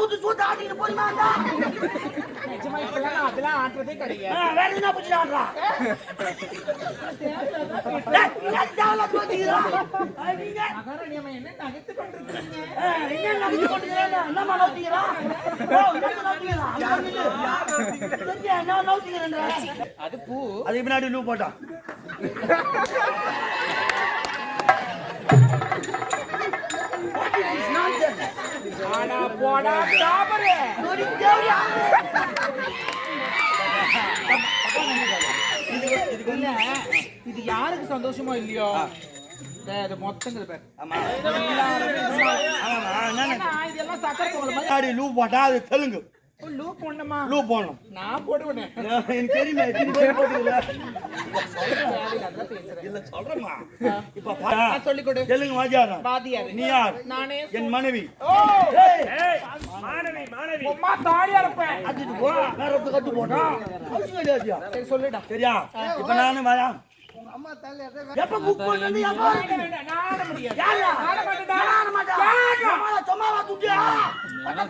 தகுத்து சூத்த ஆட்டிட்டு போறீமா நிஜமா இப்பெல்லாம் அதெல்லாம் ஆட்டுறதே கிடையாது. வேற என்ன பிடிச்சி ஆடுறா? என்ன நகைத்து கொண்டிருக்கீங்க? என்ன என்ன? அது பூ. அதுக்கு பின்னாடி லூ போட்டான் போடா டாபரு இல்ல இது யாருக்கு சந்தோஷமோ இல்லையோ தெலுங்கு லூ போடணுமா? லூ போடணும். நான் போடுவேன். எனக்கு தெரியுமே எத்தனை பேர் பேசுறேன் இல்ல சொல்றேம்மா. இப்ப கொடு. தெலுங்கு நீ யார்? நானே என் மனைவி. மாணவி மாணவி. இருப்பேன். வேற கட்டு சொல்லுடா. சரியா? இப்ப நானும் வரேன். எப்ப புக் பண்ணது எப்ப வேண்டாம், வேண்டாம், நான் ஆட முடியாது யாரா? ஆட மாட்டேன்டா. நான் ஆட மாட்டேன். நம்மள சும்மாவா துட்டியா? அட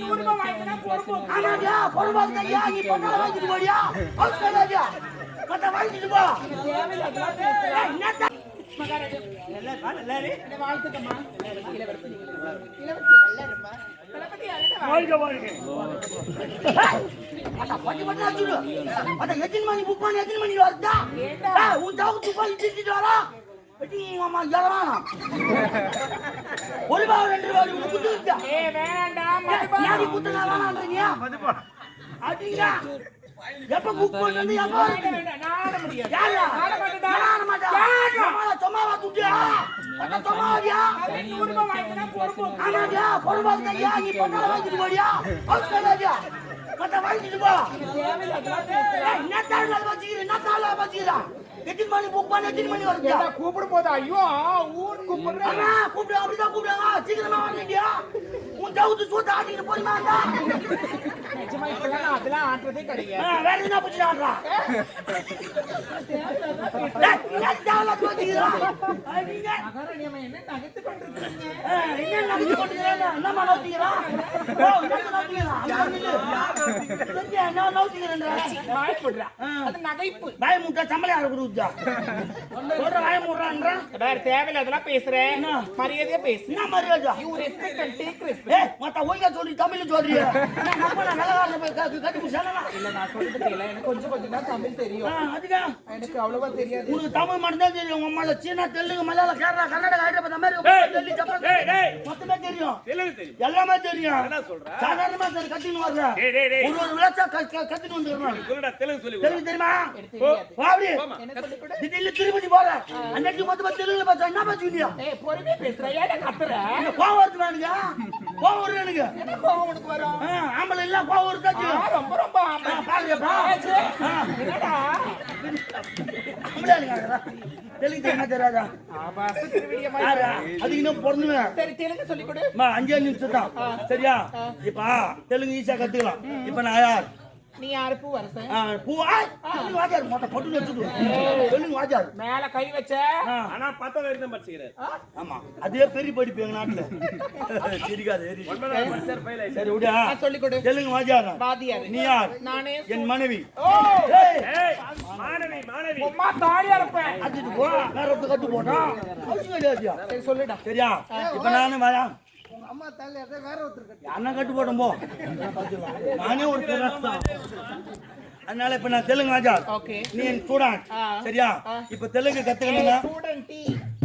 நூறு ரூபாய் வாங்கினா பொறுப்பு ஆமாடியா, பொறுப்பாக்கு தையா, நீ பொண்ணால வாங்கிட்டு போடியா? அவசியம் கிடையாதுயா. மத்த வாங்கிட்டு போ. என்னை வாழ்க வாழ்க எத்தனை மணி புக் பண்ணி எத்தனை மணி வருதா? உன் தவுக்கு துப்பாக்கி திருச்சிட்டு வரா? ஒரு ரெண்டு குத்து வேண்டாம், வேணான்றீங்க? அடிங்க. எப்ப புக் பண்ணது எப்ப ஆட முடியாது. யாரா? ஆட மாட்டேன்டா. நான் ஆட மாட்டேன். நம்மள சும்மாவா துட்டியா? அட நூறு ரூபாய் வாங்கினா பொறுப்பு. ஆமாடியா, பொறுப்பாக்கு தையா, நீ பொண்ணால வாங்கிட்டு போடியா? அவசியம் கிடையாதுயா. மத்த வாங்கிட்டு போ. தேவையில்லாதெல்லாம் பேசுறேன். ஏய், என்ன தாழ்ல வச்சுக்கிற, என்ன தாழ்ல வச்சுக்கிற? எத்தனை மணி புக் பண்ண எத்தனை மணி வருது ஏண்டா, கூப்பிடும்போது ஐயோ ஊன் கூப்பிடுறேன் ஆமா, கூப்பிடு அப்படிதான் கூப்பிடுங்க சீக்கிரமா வரீங்க உன் தகுத்து சூத்த ஆட்டிட்டு போறீமா நிஜமா இப்பெல்லாம் நான் அதெல்லாம் ஆட்டுறதே கிடையாது வேற என்ன பிடிச்சி ஆடுறா டேய், என்ன தேவையில்லாத வச்சுக்கிறா? அஹ், நீங்க மகாராணி அம்மா என்ன நகைத்து கொண்டிருக்கீங்க அஹ், என்ன நடந்து கொண்டிருக்கிறா? என்னம்மா நவுத்திக்கிறா? ஓ, என்ன நவுத்திக்கிறா? அங்க வந்துட்டு. தெரிஞ்சா என்ன நவுத்திக்கிறேன்ற? வாய் போடுறா ஆ. அது நகைப்பு வாய் மூட்டை சம்பளம் யாரை கொடுக்குதா சொல்ற வாய் மூடுறான்ற வேற தேவையில்லாதெல்லாம் பேசுறேன்? மரியாதையா பேசு என்ன மரியாதை you respect and take respect ஏய் மத்த ஒய்யா சொல்லி தமிழ்ல சொல்றியா. நான் நம்ம நல்லகாரன போய் கட்டி கட்டி புடிச்சானா இல்ல நான் சொல்றது தெரியல எனக்கு கொஞ்சம் கொஞ்சம் தான் தமிழ் தெரியும். அதுக்கா? எனக்கு அவ்வளவா தெரியாது. உனக்கு தமிழ் மட்டும் தான் தெரியும். உங்க அம்மால சீனா தெலுங்கு மலையாளம் கேரளா கர்நாடகா ஹைதராபாத் அமெரிக்கா டேய், டெல்லி ஜப்பான் டேய், டேய். மொத்தமே தெரியும். தெலுங்கு தெரியும். எல்லாமே தெரியும். என்ன சொல்ற? சாதாரணமா சரி கட்டின்னு வர்ற. டேய், டேய், டேய். ஒரு ஒரு விளைச்சா கத்திட்டு வந்துடுறான். சொல்லுடா தெலுங்கு சொல்லி கொடு. தெலுங்கு தெரியுமா? எனக்கு தெரியாது. வா அப்படி என்ன சொல்லி கொடு திடீர்னு திருப்பதி போற. அன்னைக்கு மொத்தமா தெலுங்குல பேச என்ன பேசுவீங்க ஏய் பொறுமையா பேசுற. ஏன் கத்துற? கோவம் வருது எனக்கு? கோவம் வருது எனக்கு? என்ன கோவம் உனக்கு வரும்? ஆம்பளை எல்லாம் கோவம் ஆ, ரொம்ப ரொம்ப பாருங்கப்பா. என்னடா? ஆம்பளை இருக்காங்கடா. தெலுங்கு தெரியுமா தெரியாதா? அதுக்கு இன்னும் சரி தெலுங்கு சொல்லி கொடு. அஞ்சே நிமிஷம் தான் சரியா? இப்ப தெலுங்கு ஈஸியா கத்துக்கலாம். இப்ப நான் யார்? நீ யாரு? பூ வரசன் ஆ, பூவா வாஜார் மொத்த பொட்டு வச்சுட்டு வாஜார் மேல கை வச்ச. ஆனா பத்தாவது வரைக்கும் தான் படிச்சுக்கிறார் ஆ, ஆமா. அதே பெரிய படிப்பு எங்க நாட்டுல. சிரிக்காது சரி விடா சொல்லி கொடு. தெலுங்கு வாஜார் வாதியாரு நீ யார்? நானே என் மனைவி. மாணவி மாணவி. இருப்பேன். போ வேற கட்டு சரி சொல்லுடா. சரியா? இப்ப நானும் வரேன். அண்ணன் கட்டு. போட்டோம் போ. நானே ஒரு தான் அதனால இப்ப நான் தெலுங்கு ராஜா. ஓகே. நீ என் ஸ்டூடெண்ட். சரியா? இப்ப தெலுங்கு கத்துக்கணுங்க ஸ்டூடெண்ட் டீ.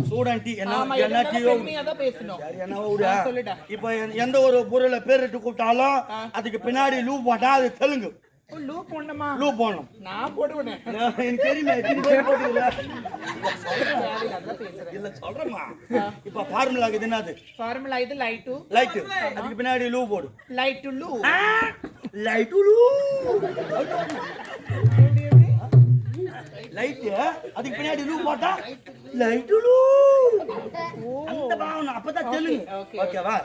ஸ்டூடெண்ட் என்ன என்ன என்ன டீயோ. இப்ப எந்த ஒரு பொருளை பேரிட்டு கூப்பிட்டாலும் அதுக்கு பின்னாடி லூ போட்டா அது தெலுங்கு. லூ பொண்ணுமா லூ போடணும். நான் போடுவேன். நான் எனக்கு தெரியுமே எத்தனை பேர் போட்டுக்கல இல்ல சொல்றேம்மா. இப்ப ஃபார்முலா இது என்னது? ஃபார்முலா இது லைட் அதுக்கு பின்னாடி லூ போடு. லைட் லூ லைட் லூ லைட் அதுக்கு பின்னாடி லூ போட்டா லைட் லூ அந்த பாவனை அப்பதான் தெலுங்கு. ஓகேவா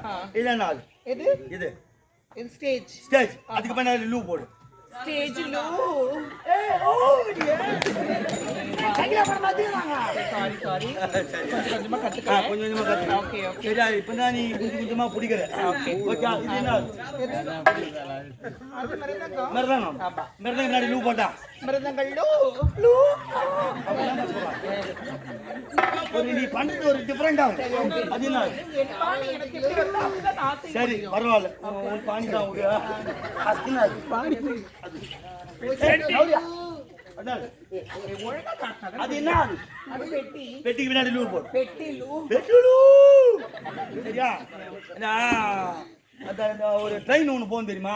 இது இது. ஸ்டேஜ் ஸ்டேஜ் அதுக்கு பின்னாடி லூ போடு. స్టేజ్లో ஏய் ஓ இடியே கையில பட மாட்டீங்க సారీ సారీ కొంచెం ஆ, కట్టుకోవాలి கொஞ்சம் கொஞ்சமா கத்துக்க. ஓகே ஓகே சரியா இப்பதான் நீ கொஞ்சம் கொஞ்சமா பிடிக்கிற ஓகே இது என்ன அது மருதங்கம் மிருதங்கம் மிருதங்கம் முன்னாடி லூ போட்டா மருதங்கள்லோ ஒரு நீ பண்றது ஒரு டிஃபரெண்ட் ஆகும் அது என்ன என் பாணி எனக்கு எப்படி வந்தா அப்படிதான் நான் செய்ய சரி முடியும். பரவாயில்ல உன் உன் பாணி தான் உங்க அது அது. என்ன? பெட்டிக்கு பின்னாடி லூ போடு. அந்த ஒரு ட்ரெயின் ஒன்று போகும் தெரியுமா.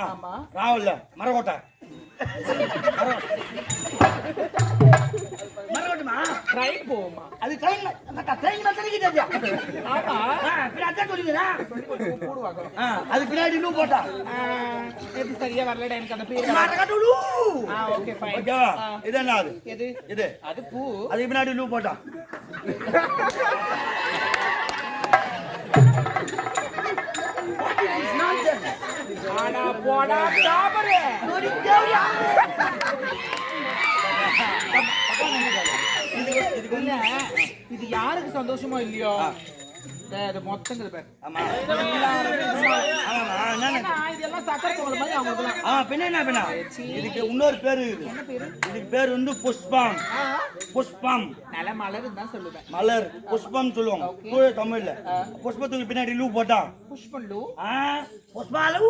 ராவல்ல மரக்கோட்டை மரம். மரக்கோட்டுமா ட்ரைன் போகுமா? அது ட்ரெயின் ட்ரெயின் தெரிவிக்க தெரியா ஆமா சொல்லிக்கிறேன் அது பின்னாடி லூ போட்டா? இது சரியா வரலடா எனக்கு அந்த பேர் மரக்கட்டுலு ஆ ஓகே ஃபைன் ஓகேவா இது என்ன அது? எது? இது. அது பூ. அதுக்கு பின்னாடி லூ போட்டா? ஆனா போடா இது யாருக்கு சந்தோஷமோ இல்லையோ? இது மொத்தங்கிறது பேர். ஆமா. இதெல்லாம் சக்கரை பொங்கல் மாதிரி அவங்களுக்குலாம். ஆ பின்ன என்ன பின்ன? இதுக்கு இன்னொரு பேரு இருக்குது இதுக்கு பேர் வந்து புஷ்பம். ஆ, புஷ்பம். நல்ல மலர் தான் சொல்லுவேன். மலர். புஷ்பம் சொல்லுவாங்க. தூய தமிழ்ல. புஷ்பத்துக்கு பின்னாடி லூ போட்டா. புஷ்பல்லு ஆ புஷ்பாலு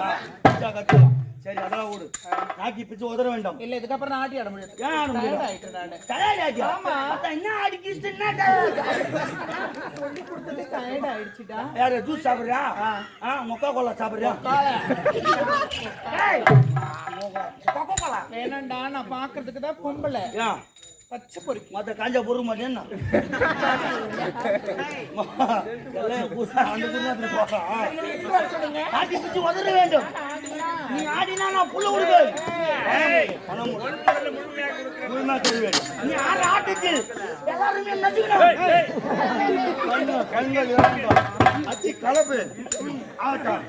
ஆ, கச்சா, கச்சா. சரி அதெல்லாம் விடு நாக்கி பிச்சு உதற வேண்டாம். இல்ல இதுக்கப்புறம் நான் ஆட்டி ஆட முடியாது ஏன் ஆட முடியாது? டயர்ட் ஆகியா ஆமா. என்ன அடிக்கிச்சு என்ன? சொல்லி கொடுத்தது டயர்ட் ஆயிடுச்சுடா. யாரு ஜூஸ் சாப்பிடுறியா? ஆ. மொக்கா கோலா சாப்பிடுறியா? ஏய் கொக்கோ கோலா. வேணாண்டா நான் பாக்குறதுக்கு தான் பொம்பளை. பச்சை பொறுக்கி. மத்த காஞ்சா பொறுக்க மாட்டேன்னா ஆட்டி பிச்சு உதற வேண்டும். நீ ஆடினா நான் புள்ள தருவேன். நீ ஆடுற ஆட்டத்தில் எல்லாருமே கண்கள் அத்தி கலப்பு. ஆட்டம்